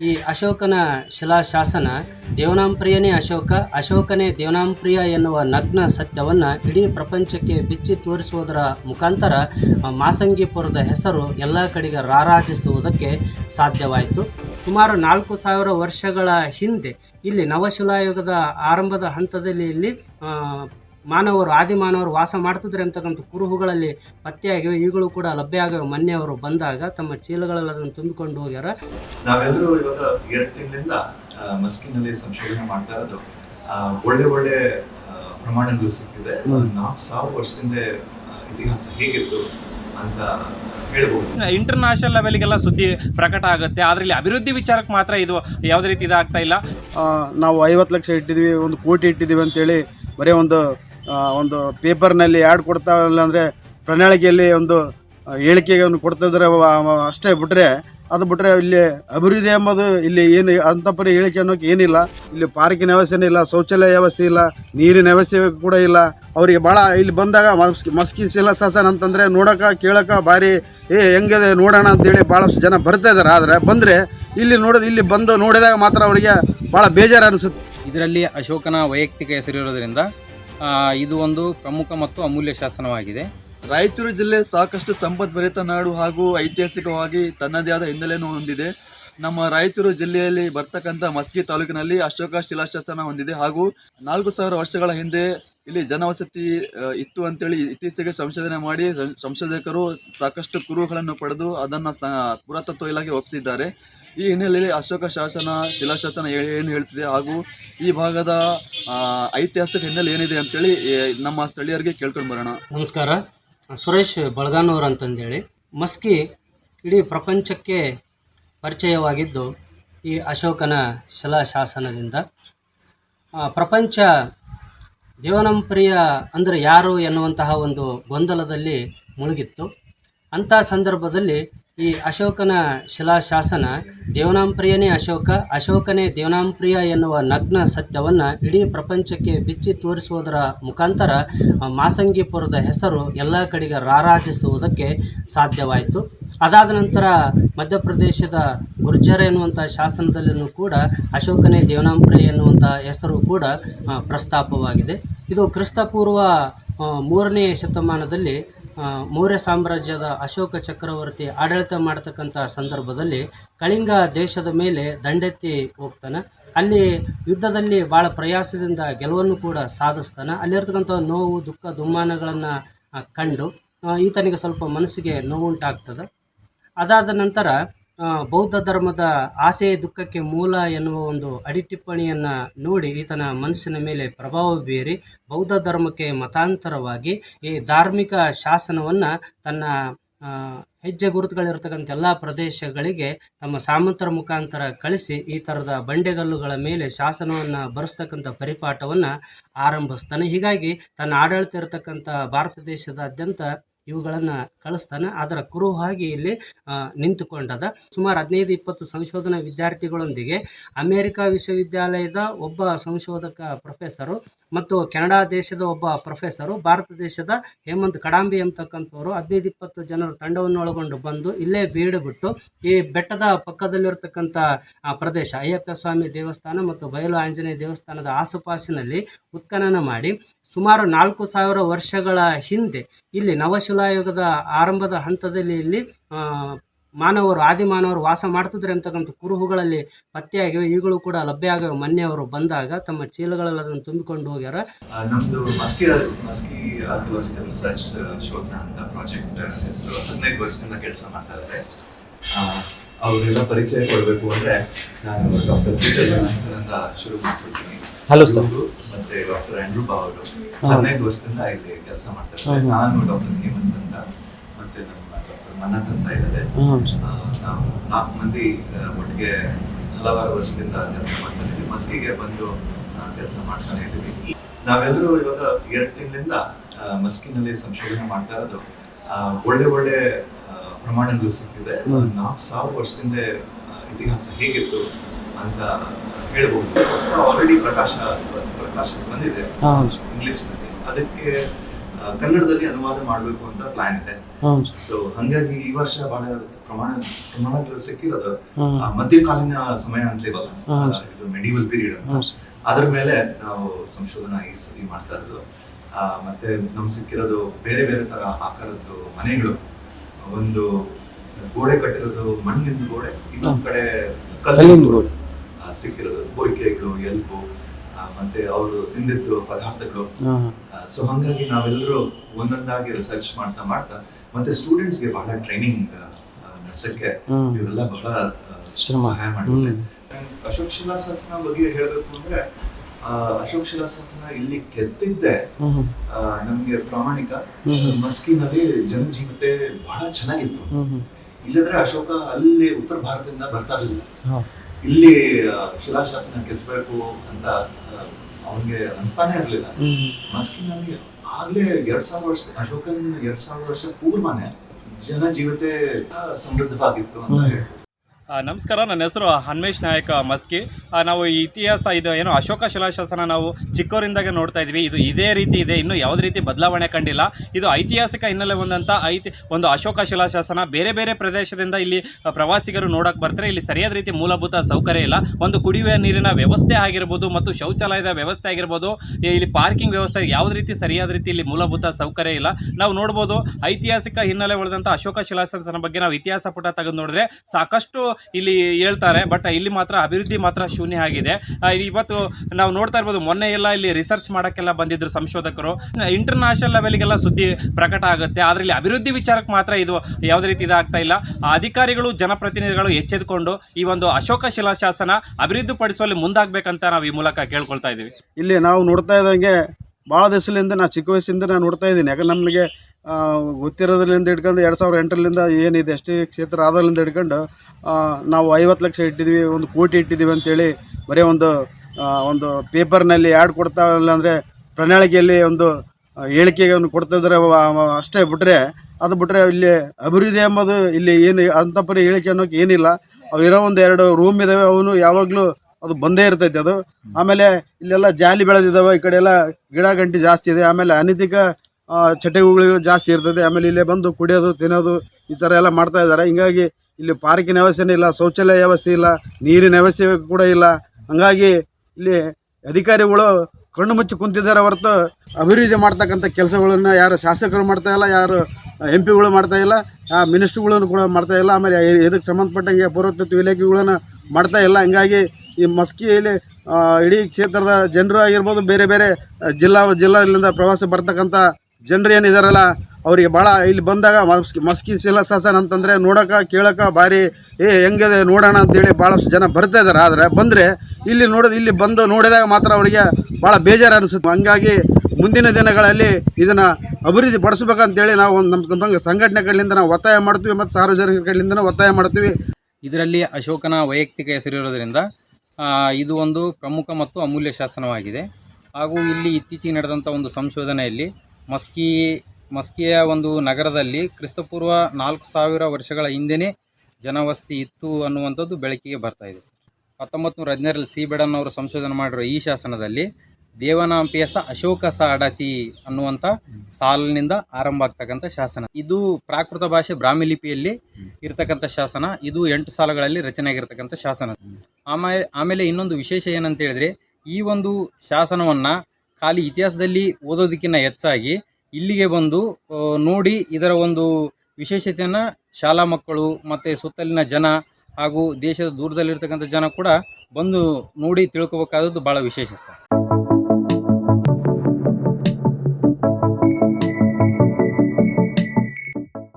ಈ ಅಶೋಕನ ಶಿಲಾಶಾಸನ ದೇವನಾಂಪ್ರಿಯನೇ ಅಶೋಕ, ಅಶೋಕನೇ ದೇವನಾಂಪ್ರಿಯ ಎನ್ನುವ ನಗ್ನ ಸತ್ಯವನ್ನು ಇಡೀ ಪ್ರಪಂಚಕ್ಕೆ ಬಿಚ್ಚಿ ತೋರಿಸುವುದರ ಮುಖಾಂತರ ಮಾಸಂಗಿಪುರದ ಹೆಸರು ಎಲ್ಲ ಕಡೆಗೆ ರಾರಾಜಿಸುವುದಕ್ಕೆ ಸಾಧ್ಯವಾಯಿತು. ಸುಮಾರು ನಾಲ್ಕು ಸಾವಿರ ವರ್ಷಗಳ ಹಿಂದೆ ಇಲ್ಲಿ ನವಶಿಲಾಯುಗದ ಆರಂಭದ ಹಂತದಲ್ಲಿ ಇಲ್ಲಿ ಮಾನವರು ಆದಿಮಾನವರು ವಾಸ ಮಾಡ್ತಿದ್ರೆ ಅಂತಕ್ಕಂಥ ಕುರುಹುಗಳಲ್ಲಿ ಪತ್ತೆಯಾಗಿವೆ. ಈಗಲೂ ಕೂಡ ಲಭ್ಯ ಆಗಿವೆ. ಮೊನ್ನೆ ಅವರು ಬಂದಾಗ ತಮ್ಮ ಚೀಲಗಳಲ್ಲಿ ಅದನ್ನು ತುಂಬಿಕೊಂಡು ಹೋಗ್ಯಾರ. ನಾವೆಲ್ಲರೂ ಇವಾಗ ಎರಡು ತಿಂಗಳಿಂದ ಮಸ್ಕಿನಲ್ಲಿ ಸಂಶೋಧನೆ ಮಾಡ್ತಾ ಇರೋದು. ಒಳ್ಳೆ ಒಳ್ಳೆ ಪ್ರಮಾಣಗಳು ಸಿಕ್ಕಿದೆ. ನಾಲ್ಕು ಸಾವಿರ ವರ್ಷದಿಂದ ಇತಿಹಾಸ ಹೇಗಿತ್ತು ಅಂತ ಇಂಟರ್ನ್ಯಾಷನಲ್ ಲೆವೆಲ್ಗೆಲ್ಲ ಸುದ್ದಿ ಪ್ರಕಟ ಆಗುತ್ತೆ. ಅದರಲ್ಲಿ ಇಲ್ಲಿ ಅಭಿವೃದ್ಧಿ ವಿಚಾರಕ್ಕೆ ಮಾತ್ರ ಇದು ಯಾವುದೇ ರೀತಿ ಇದಾಗ್ತಾ ಇಲ್ಲ. ನಾವು ಐವತ್ತು ಲಕ್ಷ ಇಟ್ಟಿದ್ವಿ ಒಂದು ಕೋಟಿ ಇಟ್ಟಿದ್ದೀವಿ ಅಂತೇಳಿ ಬರೀ ಒಂದು ಒಂದು ಪೇಪರ್ನಲ್ಲಿ ಆ್ಯಡ್ ಕೊಡ್ತಾ ಇಲ್ಲ ಅಂದರೆ ಪ್ರಣಾಳಿಕೆಯಲ್ಲಿ ಒಂದು ಹೇಳಿಕೆಯನ್ನು ಕೊಡ್ತಿದ್ರೆ ಅಷ್ಟೇ ಬಿಟ್ಟರೆ ಅದು ಬಿಟ್ಟರೆ ಇಲ್ಲಿ ಅಭಿವೃದ್ಧಿ ಎಂಬುದು ಇಲ್ಲಿ ಏನು ಅಂಥ ಪರಿ ಹೇಳಿಕೆ ಅನ್ನೋಕೆ ಏನಿಲ್ಲ. ಇಲ್ಲಿ ಪಾರ್ಕಿನ ವ್ಯವಸ್ಥೆನೇ ಇಲ್ಲ, ಶೌಚಾಲಯ ವ್ಯವಸ್ಥೆ ಇಲ್ಲ, ನೀರಿನ ವ್ಯವಸ್ಥೆ ಕೂಡ ಇಲ್ಲ. ಅವರಿಗೆ ಭಾಳ ಇಲ್ಲಿ ಬಂದಾಗ ಮಸ್ಕಿ ಮಸ್ಕಿ ಸಸನ್ ಅಂತಂದರೆ ನೋಡೋಕೆ, ಕೇಳೋಕೆ ಭಾರಿ, ಏ, ಹೆಂಗಿದೆ ನೋಡೋಣ ಅಂತೇಳಿ ಭಾಳಷ್ಟು ಜನ ಬರ್ತಾ ಇದ್ದಾರೆ. ಆದರೆ ಬಂದರೆ ಇಲ್ಲಿ ನೋಡೋದು, ಇಲ್ಲಿ ಬಂದು ನೋಡಿದಾಗ ಮಾತ್ರ ಅವರಿಗೆ ಭಾಳ ಬೇಜಾರು ಅನಿಸುತ್ತೆ. ಇದರಲ್ಲಿ ಅಶೋಕನ ವೈಯಕ್ತಿಕ ಹೆಸರಿರೋದ್ರಿಂದ ಇದು ಒಂದು ಪ್ರಮುಖ ಮತ್ತು ಅಮೂಲ್ಯ ಶಾಸನವಾಗಿದೆ. ರಾಯಚೂರು ಜಿಲ್ಲೆ ಸಾಕಷ್ಟು ಸಂಪದ್ಭರಿತ ನಾಡು ಹಾಗೂ ಐತಿಹಾಸಿಕವಾಗಿ ತನ್ನದೇ ಆದ ಹಿನ್ನೆಲೆಯನ್ನು ಹೊಂದಿದೆ. ನಮ್ಮ ರಾಯಚೂರು ಜಿಲ್ಲೆಯಲ್ಲಿ ಬರ್ತಕ್ಕಂಥ ಮಸ್ಕಿ ತಾಲೂಕಿನಲ್ಲಿ ಅಶೋಕ ಶಿಲಾಶಾಸನ ಹೊಂದಿದೆ ಹಾಗೂ ನಾಲ್ಕು ಸಾವಿರ ವರ್ಷಗಳ ಹಿಂದೆ ಇಲ್ಲಿ ಜನವಸತಿ ಇತ್ತು ಅಂತೇಳಿ ಇತ್ತೀಚೆಗೆ ಸಂಶೋಧನೆ ಮಾಡಿ ಸಂಶೋಧಕರು ಸಾಕಷ್ಟು ಕುರುಹುಗಳನ್ನು ಪಡೆದು ಅದನ್ನು ಪುರಾತತ್ವ ಇಲಾಖೆ ಒಪ್ಪಿಸಿದ್ದಾರೆ. ಈ ಹಿನ್ನೆಲೆಯಲ್ಲಿ ಅಶೋಕ ಶಾಸನ ಶಿಲಾಶಾಸನ ಏನು ಹೇಳ್ತಿದೆ ಹಾಗೂ ಈ ಭಾಗದ ಐತಿಹಾಸಿಕ ಹಿನ್ನೆಲೆ ಏನಿದೆ ಅಂತೇಳಿ ನಮ್ಮ ಸ್ಥಳೀಯರಿಗೆ ಕೇಳ್ಕೊಂಡು ಬರೋಣ. ನಮಸ್ಕಾರ. ಸುರೇಶ್ ಬಳಗಾನೂರ್ ಅಂತಂದೇಳಿ. ಮಸ್ಕಿ ಇಡೀ ಪ್ರಪಂಚಕ್ಕೆ ಪರಿಚಯವಾಗಿದ್ದು ಈ ಅಶೋಕನ ಶಿಲಾಶಾಸನದಿಂದ ಪ್ರಪಂಚ ದೇವನಂಪ್ರಿಯ ಅಂದರೆ ಯಾರು ಎನ್ನುವಂತಹ ಒಂದು ಗೊಂದಲದಲ್ಲಿ ಮುಳುಗಿತ್ತು. ಅಂಥ ಸಂದರ್ಭದಲ್ಲಿ ಈ ಅಶೋಕನ ಶಿಲಾಶಾಸನ ದೇವನಾಂಪ್ರಿಯನೇ ಅಶೋಕ, ಅಶೋಕನೇ ದೇವನಾಂಪ್ರಿಯ ಎನ್ನುವ ನಗ್ನ ಸತ್ಯವನ್ನು ಇಡೀ ಪ್ರಪಂಚಕ್ಕೆ ಬಿಚ್ಚಿ ತೋರಿಸುವುದರ ಮುಖಾಂತರ ಮಾಸಂಗಿಪುರದ ಹೆಸರು ಎಲ್ಲ ಕಡೆಗೆ ರಾರಾಜಿಸುವುದಕ್ಕೆ ಸಾಧ್ಯವಾಯಿತು. ಅದಾದ ನಂತರ ಮಧ್ಯಪ್ರದೇಶದ ಗುರ್ಜರ್ ಎನ್ನುವಂಥ ಶಾಸನದಲ್ಲೂ ಕೂಡ ಅಶೋಕನೇ ದೇವನಾಂಪ್ರಿಯ ಎನ್ನುವಂಥ ಹೆಸರು ಕೂಡ ಪ್ರಸ್ತಾಪವಾಗಿದೆ. ಇದು ಕ್ರಿಸ್ತಪೂರ್ವ ಮೂರನೇ ಶತಮಾನದಲ್ಲಿ ಮೌರ್ಯ ಸಾಮ್ರಾಜ್ಯದ ಅಶೋಕ ಚಕ್ರವರ್ತಿ ಆಡಳಿತ ಮಾಡತಕ್ಕಂಥ ಸಂದರ್ಭದಲ್ಲಿ ಕಳಿಂಗ ದೇಶದ ಮೇಲೆ ದಂಡೆತ್ತಿ ಹೋಗ್ತಾನೆ. ಅಲ್ಲಿ ಯುದ್ಧದಲ್ಲಿ ಭಾಳ ಪ್ರಯಾಸದಿಂದ ಗೆಲುವನ್ನು ಕೂಡ ಸಾಧಿಸ್ತಾನೆ. ಅಲ್ಲಿರ್ತಕ್ಕಂಥ ನೋವು, ದುಃಖ, ದುಮ್ಮಾನಗಳನ್ನು ಕಂಡು ಈತನಿಗೆ ಸ್ವಲ್ಪ ಮನಸ್ಸಿಗೆ ನೋವುಂಟಾಗ್ತದೆ. ಅದಾದ ನಂತರ ಬೌದ್ಧ ಧರ್ಮದ ಆಸೆ ದುಃಖಕ್ಕೆ ಮೂಲ ಎನ್ನುವ ಒಂದು ಅಡಿಟಿಪ್ಪಣಿಯನ್ನು ನೋಡಿ ಈತನ ಮನಸ್ಸಿನ ಮೇಲೆ ಪ್ರಭಾವ ಬೀರಿ ಬೌದ್ಧ ಧರ್ಮಕ್ಕೆ ಮತಾಂತರವಾಗಿ ಈ ಧಾರ್ಮಿಕ ಶಾಸನವನ್ನು ತನ್ನ ಹೆಜ್ಜೆ ಗುರುತುಗಳಿರತಕ್ಕಂಥ ಎಲ್ಲ ಪ್ರದೇಶಗಳಿಗೆ ತಮ್ಮ ಸಾಮಂತರ ಮುಖಾಂತರ ಕಳಿಸಿ ಈ ಥರದ ಬಂಡೆಗಲ್ಲುಗಳ ಮೇಲೆ ಶಾಸನವನ್ನು ಬರೆಸ್ತಕ್ಕಂಥ ಪರಿಪಾಠವನ್ನು ಆರಂಭಿಸ್ತಾನೆ. ಹೀಗಾಗಿ ತನ್ನ ಆಡಳಿತ ಇರತಕ್ಕಂಥ ಭಾರತ ದೇಶದಾದ್ಯಂತ ಇವುಗಳನ್ನು ಕಳಿಸ್ತಾನೆ. ಅದರ ಕುರುಹಾಗಿ ಇಲ್ಲಿ ನಿಂತುಕೊಂಡದ. ಸುಮಾರು ಹದಿನೈದು, ಇಪ್ಪತ್ತು ಸಂಶೋಧನಾ ವಿದ್ಯಾರ್ಥಿಗಳೊಂದಿಗೆ ಅಮೆರಿಕ ವಿಶ್ವವಿದ್ಯಾಲಯದ ಒಬ್ಬ ಸಂಶೋಧಕ ಪ್ರೊಫೆಸರು ಮತ್ತು ಕೆನಡಾ ದೇಶದ ಒಬ್ಬ ಪ್ರೊಫೆಸರು, ಭಾರತ ದೇಶದ ಹೇಮಂತ್ ಕಡಾಂಬಿ ಎಂಬತಕ್ಕಂಥವ್ರು ಹದಿನೈದು, ಇಪ್ಪತ್ತು ಜನರ ತಂಡವನ್ನು ಒಳಗೊಂಡು ಬಂದು ಇಲ್ಲೇ ಬೀಡು ಬಿಟ್ಟು ಈ ಬೆಟ್ಟದ ಪಕ್ಕದಲ್ಲಿರತಕ್ಕಂಥ ಪ್ರದೇಶ ಅಯ್ಯಪ್ಪ ಸ್ವಾಮಿ ದೇವಸ್ಥಾನ ಮತ್ತು ಬಯಲು ಆಂಜನೇಯ ದೇವಸ್ಥಾನದ ಆಸುಪಾಸಿನಲ್ಲಿ ಉತ್ಖನನ ಮಾಡಿ ಸುಮಾರು ನಾಲ್ಕು ಸಾವಿರ ವರ್ಷಗಳ ಹಿಂದೆ ಇಲ್ಲಿ ನವಶಿಲಾಯುಗದ ಆರಂಭದ ಹಂತದಲ್ಲಿ ಇಲ್ಲಿ ಮಾನವರು ಆದಿ ಮಾನವರು ವಾಸ ಮಾಡ್ತಿದ್ರೆ ಅಂತಕ್ಕಂಥ ಕುರುಹುಗಳಲ್ಲಿ ಪತ್ತೆಯಾಗಿವೆ. ಈಗಲೂ ಕೂಡ ಲಭ್ಯ ಆಗಿವೆ. ಮೊನ್ನೆ ಅವರು ಬಂದಾಗ ತಮ್ಮ ಚೀಲಗಳಲ್ಲಿ ಅದನ್ನು ತುಂಬಿಕೊಂಡು ಹೋಗ್ಯಾರ. ನಮ್ದು ಮಸ್ಕಿ ಮಸ್ಕಿ ಆರ್ಕಿಯಾಲಜಿಕಲ್ ರಿಸರ್ಚ್ ಶೋಧನ ಪ್ರಾಜೆಕ್ಟ್ ಹೆಸರು. ಹದಿನೈದು ವರ್ಷದಿಂದ ಕೆಲಸ ಮಾಡ್ತಾ ಇದ್ದಾರೆ. ಅವರೆಲ್ಲ ಪರಿಚಯ ಕೊಡಬೇಕು ಅಂದ್ರೆ ನಾನು ಡಾಕ್ಟರ್ ಪೀಟರ್ ಅಂತ ಶುರು ಮಾಡ್ಕೊಳ್ತೀನಿ ಹಲೋ ಸರ್ ಮತ್ತೆ ಡಾಕ್ಟರ್ ಆಂಡ್ರೂ ಬಾವರು ಹದಿನೈದು ವರ್ಷದಿಂದ ಇಲ್ಲಿ ಕೆಲಸ ಮಾಡ್ತಾ ನಾನು ಡಾಕ್ಟರ್ ಹೇಮಂತ್ ಅಂತ ಮತ್ತೆ ನಮ್ಮ ಡಾಕ್ಟರ್ ಮನ್ನತ್ ಅಂತ ಇದ್ದಾರೆ. ನಾವು ನಾಲ್ಕು ಮಂದಿ ಒಟ್ಟಿಗೆ ಹಲವಾರು ವರ್ಷದಿಂದ ಕೆಲಸ ಮಾಡ್ತಾ ಇದ್ದೀವಿ. ಮಸ್ಕಿಗೆ ಬಂದು ಕೆಲಸ ಮಾಡ್ತಾನೆ ಇದ್ದೀವಿ. ನಾವೆಲ್ಲರೂ ಇವಾಗ ಎರಡು ತಿಂಗಳಿಂದ ಮಸ್ಕಿನಲ್ಲಿ ಸಂಶೋಧನೆ ಮಾಡ್ತಾ ಇರೋದು. ಒಳ್ಳೆ ಒಳ್ಳೆ ಪ್ರಮಾಣಗಳು ಸಿಕ್ಕಿದೆ. ನಾಲ್ಕು ಸಾವಿರ ವರ್ಷದಿಂದ ಇತಿಹಾಸ ಹೇಗಿತ್ತು ಅಂತ ಹೇಳ್ಬೋದು. ಪುಸ್ತಕ ಆಲ್ರೆಡಿ ಪ್ರಕಾಶ ಪ್ರಕಾಶ ಬಂದಿದೆ. ಇಂಗ್ಲಿಷ್ನಲ್ಲಿ ಅದಕ್ಕೆ ಕನ್ನಡದಲ್ಲಿ ಅನುವಾದ ಮಾಡಬೇಕು ಅಂತ ಪ್ಲಾನ್ ಇದೆ. ಸೊ ಹಂಗಾಗಿ ಈ ವರ್ಷ ಬಹಳ ಪ್ರಮಾಣ ಪ್ರಮಾಣಗಳು ಸಿಕ್ಕಿರೋದು. ಮಧ್ಯಕಾಲೀನ ಸಮಯ ಅಂತೀವಲ್ಲ ಇವಾಗ ಇದು ಮೆಡಿವಲ್ ಪೀರಿಯಡ್ ಅಂತ. ಅದ್ರ ಮೇಲೆ ನಾವು ಸಂಶೋಧನಾ ಈ ಸತಿ ಮಾಡ್ತಾ ಇರೋದು. ಮತ್ತೆ ನಮ್ಗೆ ಸಿಕ್ಕಿರೋದು ಬೇರೆ ಬೇರೆ ತರ ಆಕಾರದ್ದು ಮನೆಗಳು. ಒಂದು ಗೋಡೆ ಕಟ್ಟಿರೋದು ಮಣ್ಣಿನ ಗೋಡೆ ಇನ್ನೊಂದು ಕಡೆ ಕಲ್ಲಿನ ಗೋಡೆ. ಸಿಕ್ಕಿರೋದು. ಬೋಯ್ಕೆಗಳು ಎಲ್ಬು ಮತ್ತೆ ಅವರು ತಿಂದಿದ್ದು ಪದಾರ್ಥಗಳು. ಸೊ ಹಂಗಾಗಿ ನಾವೆಲ್ಲರೂ ಒಂದೊಂದಾಗಿ ರಿಸರ್ಚ್ ಮಾಡ್ತಾ ಮಾಡ್ತಾ ಮತ್ತೆ ಸ್ಟೂಡೆಂಟ್ಸ್ಗೆ ಬಹಳ ಟ್ರೈನಿಂಗ್ ನಡೆಸಕ್ಕೆ ಇವರೆಲ್ಲ ಬಹಳ ಸಹಾಯ ಮಾಡಿದ್ದಾರೆ ಅಶೋಕ್ ಶಿಲಾಶಾಸನ ಬಗ್ಗೆ ಹೇಳಬೇಕು ಅಂದ್ರೆ ಅಶೋಕ್ ಶಿಲಾಸನ ಇಲ್ಲಿ ಕೆತ್ತಿದ್ದೆ ಆ, ನಮ್ಗೆ ಪ್ರಾಮಾಣಿಕ. ಮಸ್ಕಿನಲ್ಲಿ ಜನಜೀವತೆ ಬಹಳ ಚೆನ್ನಾಗಿತ್ತು. ಇಲ್ಲದ್ರೆ ಅಶೋಕ ಅಲ್ಲಿ ಉತ್ತರ ಭಾರತದಿಂದ ಬರ್ತಾ ಇರಲಿಲ್ಲ. ಇಲ್ಲಿ ಶಿಲಾಶಾಸನ ಕೆತ್ತಬೇಕು ಅಂತ ಅವನಿಗೆ ಅನ್ಸ್ತಾನೆ ಇರಲಿಲ್ಲ. ಮಸ್ಕಿನಲ್ಲಿ ಆಗ್ಲೇ ಎರಡ್ ಸಾವಿರ ವರ್ಷ ಅಶೋಕನ್ ಎರಡ್ ಸಾವಿರ ವರ್ಷ ಪೂರ್ವನೇ ಜನಜೀವಿತೆ ಸಮೃದ್ಧವಾಗಿತ್ತು ಅಂತ ಹೇಳ್ಬೋದು. ಆ, ನಮಸ್ಕಾರ. ನನ್ನ ಹೆಸರು ಹನ್ಮೇಶ್ ನಾಯಕ ಮಸ್ಕಿ. ನಾವು ಇತಿಹಾಸ, ಇದು ಏನು ಅಶೋಕ ಶಿಲಾಶಾಸನ ನಾವು ಚಿಕ್ಕವರಿಂದಾಗೆ ನೋಡ್ತಾ ಇದ್ವಿ. ಇದು ಇದೇ ರೀತಿ ಇದೆ. ಇನ್ನು ಯಾವುದೇ ರೀತಿ ಬದಲಾವಣೆ ಕಂಡಿಲ್ಲ. ಇದು ಐತಿಹಾಸಿಕ ಹಿನ್ನೆಲೆ ಹೊಂದಂಥ ಐತಿ, ಒಂದು ಅಶೋಕ ಶಿಲಾಶಾಸನ. ಬೇರೆ ಬೇರೆ ಪ್ರದೇಶದಿಂದ ಇಲ್ಲಿ ಪ್ರವಾಸಿಗರು ನೋಡೋಕೆ ಬರ್ತಾರೆ. ಇಲ್ಲಿ ಸರಿಯಾದ ರೀತಿ ಮೂಲಭೂತ ಸೌಕರ್ಯ ಇಲ್ಲ. ಒಂದು ಕುಡಿಯುವ ನೀರಿನ ವ್ಯವಸ್ಥೆ ಆಗಿರ್ಬೋದು ಮತ್ತು ಶೌಚಾಲಯದ ವ್ಯವಸ್ಥೆ ಆಗಿರ್ಬೋದು. ಇಲ್ಲಿ ಪಾರ್ಕಿಂಗ್ ವ್ಯವಸ್ಥೆ ಯಾವುದೇ ರೀತಿ ಸರಿಯಾದ ರೀತಿ ಇಲ್ಲಿ ಮೂಲಭೂತ ಸೌಕರ್ಯ ಇಲ್ಲ. ನಾವು ನೋಡ್ಬೋದು ಐತಿಹಾಸಿಕ ಹಿನ್ನೆಲೆ ಉಳಿದಂಥ ಅಶೋಕ ಶಿಲಾಶಾಸನ ಬಗ್ಗೆ ನಾವು ಇತಿಹಾಸ ಪುಟ ತೆಗೆದು ನೋಡಿದ್ರೆ ಸಾಕಷ್ಟು ಇಲ್ಲಿ ಹೇಳ್ತಾರೆ. ಬಟ್ ಇಲ್ಲಿ ಮಾತ್ರ ಅಭಿವೃದ್ಧಿ ಮಾತ್ರ ಶೂನ್ಯ ಆಗಿದೆ. ಇವತ್ತು ನಾವು ನೋಡ್ತಾ ಇರ್ಬೋದು, ಮೊನ್ನೆ ಎಲ್ಲ ಇಲ್ಲಿ ರಿಸರ್ಚ್ ಮಾಡೋಕ್ಕೆಲ್ಲ ಬಂದಿದ್ರು ಸಂಶೋಧಕರು. ಇಂಟರ್ನ್ಯಾಷನಲ್ ಲೆವೆಲ್ಗೆಲ್ಲ ಸುದ್ದಿ ಪ್ರಕಟ ಆಗುತ್ತೆ. ಆದರೆ ಇಲ್ಲಿ ಅಭಿವೃದ್ಧಿ ವಿಚಾರಕ್ಕೆ ಮಾತ್ರ ಇದು ಯಾವುದೇ ರೀತಿ ಇದಾಗ್ತಾ ಇಲ್ಲ. ಅಧಿಕಾರಿಗಳು, ಜನಪ್ರತಿನಿಧಿಗಳು ಎಚ್ಚೆತ್ಕೊಂಡು ಈ ಒಂದು ಅಶೋಕ ಶಿಲಾಶಾಸನ ಅಭಿವೃದ್ಧಿಪಡಿಸುವಲ್ಲಿ ಮುಂದಾಗಬೇಕಂತ ನಾವು ಈ ಮೂಲಕ ಕೇಳ್ಕೊಳ್ತಾ ಇದ್ದೀವಿ. ಇಲ್ಲಿ ನಾವು ನೋಡ್ತಾ ಇದ್ದಂಗೆ ಭಾಳ ದಿವಸದಿಂದ ನಾನು ಚಿಕ್ಕ ವಯಸ್ಸಿಂದ ನಾನು ನೋಡ್ತಾ ಇದ್ದೀನಿ. ಯಾಕಂದ್ರೆ ನಮಗೆ ಗೊತ್ತಿರೋದ್ರಿಂದ ಹಿಡ್ಕೊಂಡು ಎರಡು ಸಾವಿರ ಎಂಟರಿಂದ ಏನಿದೆ ಎಸ್ ಟಿ ಕ್ಷೇತ್ರ ಆದಲ್ಲಿಂದ ಹಿಡ್ಕೊಂಡು ನಾವು ಐವತ್ತು ಲಕ್ಷ ಇಟ್ಟಿದ್ವಿ, ಒಂದು ಕೋಟಿ ಇಟ್ಟಿದ್ದೀವಿ ಅಂತೇಳಿ ಬರೀ ಒಂದು ಒಂದು ಪೇಪರ್ನಲ್ಲಿ ಆ್ಯಡ್ ಕೊಡ್ತಾ ಇಲ್ಲ ಅಂದರೆ ಪ್ರಣಾಳಿಕೆಯಲ್ಲಿ ಒಂದು ಹೇಳಿಕೆಯನ್ನು ಕೊಡ್ತಿದ್ರೆ ಅಷ್ಟೇ ಬಿಟ್ಟರೆ ಅದು ಬಿಟ್ಟರೆ ಇಲ್ಲಿ ಅಭಿವೃದ್ಧಿ ಎಂಬುದು ಇಲ್ಲಿ ಏನು ಅಂಥ ಪರಿ ಹೇಳಿಕೆ ಅನ್ನೋಕೆ ಏನಿಲ್ಲ. ಅವು ಇರೋ ಒಂದು ಎರಡು ರೂಮ್ ಇದ್ದಾವೆ ಅವನು ಯಾವಾಗಲೂ ಅದು ಬಂದೇ ಇರ್ತೈತೆ ಅದು. ಆಮೇಲೆ ಇಲ್ಲೆಲ್ಲ ಜಾಲಿ ಬೆಳೆದಿದ್ದಾವೆ, ಈ ಕಡೆ ಎಲ್ಲ ಗಿಡ ಗಂಟಿ ಜಾಸ್ತಿ ಇದೆ. ಆಮೇಲೆ ಅನೈತಿಕ ಆ, ಚಟುವಟಿಕೆಗಳು ಜಾಸ್ತಿ ಇರ್ತದೆ ಆಮೇಲೆ ಇಲ್ಲೇ ಬಂದು ಕುಡಿಯೋದು ತಿನ್ನೋದು ಈ ಥರ ಎಲ್ಲ ಮಾಡ್ತಾ ಇದ್ದಾರೆ. ಹಿಂಗಾಗಿ ಇಲ್ಲಿ ಪಾರ್ಕಿನ ವ್ಯವಸ್ಥೆನೇ ಇಲ್ಲ ಶೌಚಾಲಯ ವ್ಯವಸ್ಥೆ ಇಲ್ಲ ನೀರಿನ ವ್ಯವಸ್ಥೆ ಕೂಡ ಇಲ್ಲ. ಹಂಗಾಗಿ ಇಲ್ಲಿ ಅಧಿಕಾರಿಗಳು ಕಣ್ಣು ಮುಚ್ಚಿ ಕುಂತಿದ್ದಾರೆ ಹೊರತು ಅಭಿವೃದ್ಧಿ ಮಾಡ್ತಕ್ಕಂಥ ಕೆಲಸಗಳನ್ನು ಯಾರು ಶಾಸಕರು ಮಾಡ್ತಾ ಇಲ್ಲ ಯಾರು ಎಂ ಪಿಗಳು ಮಾಡ್ತಾ ಇಲ್ಲ ಆ ಮಿನಿಸ್ಟ್ರುಗಳನ್ನು ಕೂಡ ಮಾಡ್ತಾ ಇಲ್ಲ ಆಮೇಲೆ ಇದಕ್ಕೆ ಸಂಬಂಧಪಟ್ಟಂಗೆ ಪುರಾತತ್ವ ಇಲಾಖೆಗಳನ್ನು ಮಾಡ್ತಾ ಇಲ್ಲ. ಹಿಂಗಾಗಿ ಈ ಮಸ್ಕಿಯಲ್ಲಿ ಇಡೀ ಕ್ಷೇತ್ರದ ಜನರು ಆಗಿರ್ಬೋದು ಬೇರೆ ಬೇರೆ ಜಿಲ್ಲಾ ಜಿಲ್ಲೆಯಿಂದ ಪ್ರವಾಸ ಬರ್ತಕ್ಕಂಥ ಜನರು ಏನಿದಾರಲ್ಲ, ಅವರಿಗೆ ಭಾಳ ಇಲ್ಲಿ ಬಂದಾಗ ಮಸ್ಕಿ ಮಸ್ಕಿ ಶಿಲಾಶಾಸನ ಅಂತಂದರೆ ನೋಡೋಕೆ, ಕೇಳೋಕೆ ಭಾರಿ, ಏ, ಹೆಂಗಿದೆ ನೋಡೋಣ ಅಂತೇಳಿ ಭಾಳಷ್ಟು ಜನ ಬರ್ತಾ ಇದ್ದಾರೆ ಆದರೆ ಬಂದರೆ ಇಲ್ಲಿ ನೋಡೋದು, ಇಲ್ಲಿ ಬಂದು ನೋಡಿದಾಗ ಮಾತ್ರ ಅವರಿಗೆ ಭಾಳ ಬೇಜಾರು ಅನಿಸುತ್ತೆ. ಹಂಗಾಗಿ ಮುಂದಿನ ದಿನಗಳಲ್ಲಿ ಇದನ್ನು ಅಭಿವೃದ್ಧಿ ಪಡಿಸ್ಬೇಕಂತೇಳಿ ನಾವು ಒಂದು ನಮ್ಮ ನಮ್ಮ ಸಂಘಟನೆ ನಾವು ಒತ್ತಾಯ ಮಾಡ್ತೀವಿ, ಮತ್ತು ಸಾರ್ವಜನಿಕರ ಒತ್ತಾಯ ಮಾಡ್ತೀವಿ. ಇದರಲ್ಲಿ ಅಶೋಕನ ವೈಯಕ್ತಿಕ ಹೆಸರಿರೋದರಿಂದ ಇದು ಒಂದು ಪ್ರಮುಖ ಮತ್ತು ಅಮೂಲ್ಯ ಶಾಸನವಾಗಿದೆ. ಹಾಗೂ ಇಲ್ಲಿ ಇತ್ತೀಚೆಗೆ ನಡೆದಂಥ ಒಂದು ಸಂಶೋಧನೆಯಲ್ಲಿ ಮಸ್ಕಿ, ಮಸ್ಕಿಯ ಒಂದು ನಗರದಲ್ಲಿ ಕ್ರಿಸ್ತಪೂರ್ವ ನಾಲ್ಕು ಸಾವಿರ ವರ್ಷಗಳ ಹಿಂದೆಯೇ ಜನವಸತಿ ಇತ್ತು ಅನ್ನುವಂಥದ್ದು ಬೆಳಕಿಗೆ ಬರ್ತಾ ಇದೆ ಹತ್ತೊಂಬತ್ತು ನೂರ ಹದಿನಾರರಲ್ಲಿ ಸಿ ಅವರು ಸಂಶೋಧನೆ ಮಾಡಿರೋ ಈ ಶಾಸನದಲ್ಲಿ ದೇವನಾಂಪಿಯ ಸ ಅಶೋಕ ಅಡತಿ ಅನ್ನುವಂಥ ಸಾಲಿನಿಂದ ಆರಂಭ ಆಗ್ತಕ್ಕಂಥ ಶಾಸನ. ಇದು ಪ್ರಾಕೃತ ಭಾಷೆ ಬ್ರಾಹ್ಮಿ ಲಿಪಿಯಲ್ಲಿ ಇರ್ತಕ್ಕಂಥ ಶಾಸನ. ಇದು ಎಂಟು ಸಾಲುಗಳಲ್ಲಿ ರಚನೆ ಆಗಿರ್ತಕ್ಕಂಥ ಶಾಸನ. ಆಮೇಲೆ ಆಮೇಲೆ ಇನ್ನೊಂದು ವಿಶೇಷ ಏನಂತ ಹೇಳಿದ್ರೆ ಈ ಒಂದು ಶಾಸನವನ್ನು ಖಾಲಿ ಇತಿಹಾಸದಲ್ಲಿ ಓದೋದಕ್ಕಿಂತ ಹೆಚ್ಚಾಗಿ ಇಲ್ಲಿಗೆ ಬಂದು ನೋಡಿ ಇದರ ಒಂದು ವಿಶೇಷತೆಯನ್ನು ಶಾಲಾ ಮಕ್ಕಳು ಮತ್ತು ಸುತ್ತಲಿನ ಜನ ಹಾಗೂ ದೇಶದ ದೂರದಲ್ಲಿರ್ತಕ್ಕಂಥ ಜನ ಕೂಡ ಬಂದು ನೋಡಿ ತಿಳ್ಕೊಬೇಕಾದದ್ದು ಭಾಳ ವಿಶೇಷ ಸರ್.